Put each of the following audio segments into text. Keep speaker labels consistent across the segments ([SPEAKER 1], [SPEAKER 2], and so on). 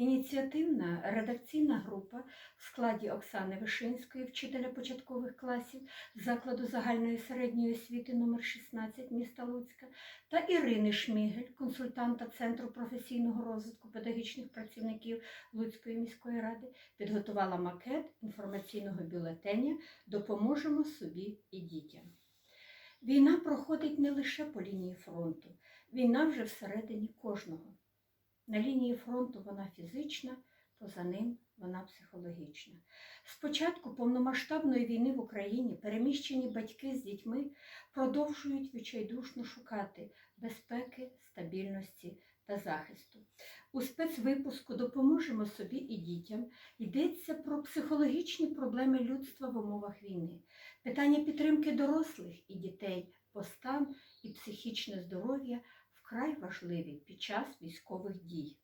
[SPEAKER 1] Ініціативна редакційна група в складі Оксани Вишинської, вчителя початкових класів закладу загальної середньої освіти номер 16 міста Луцька, та Ірини Шмігель, консультанта Центру професійного розвитку педагогічних працівників Луцької міської ради, підготувала макет інформаційного бюлетеня Допоможемо собі і дітям. Війна проходить не лише по лінії фронту, війна вже всередині кожного. На лінії фронту вона фізична, поза ним вона психологічна. З початку повномасштабної війни в Україні переміщені батьки з дітьми продовжують відчайдушно шукати безпеки, стабільності та захисту. У спецвипуску допоможемо собі і дітям йдеться про психологічні проблеми людства в умовах війни, питання підтримки дорослих і дітей, бо стан і психічне здоров'я вкрай важливі під час військових дій.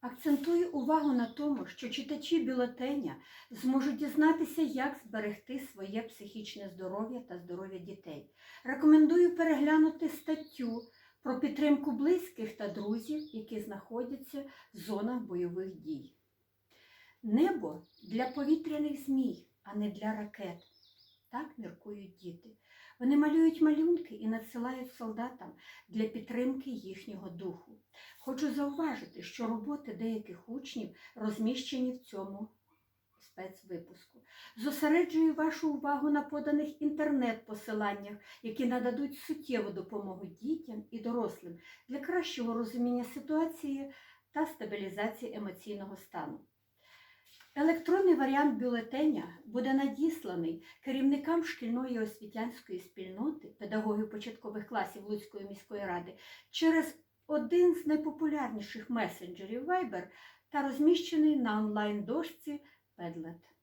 [SPEAKER 1] Акцентую увагу на тому, що читачі бюлетеня зможуть дізнатися, як зберегти своє психічне здоров'я та здоров'я дітей. Рекомендую переглянути статтю про підтримку близьких та друзів, які знаходяться в зонах бойових дій. Небо для повітряних змій, а не для ракет. Так міркують діти. Вони малюють малюнки і надсилають солдатам для підтримки їхнього духу. Хочу зауважити, що роботи деяких учнів розміщені в цьому спецвипуску. Зосереджую вашу увагу на поданих інтернет-посиланнях, які нададуть суттєву допомогу дітям і дорослим для кращого розуміння ситуації та стабілізації емоційного стану. Електронний варіант бюлетеня буде надісланий керівникам шкільної освітянської спільноти, педагогів початкових класів Луцької міської ради через один з найпопулярніших месенджерів Viber та розміщений на онлайн-дошці Padlet.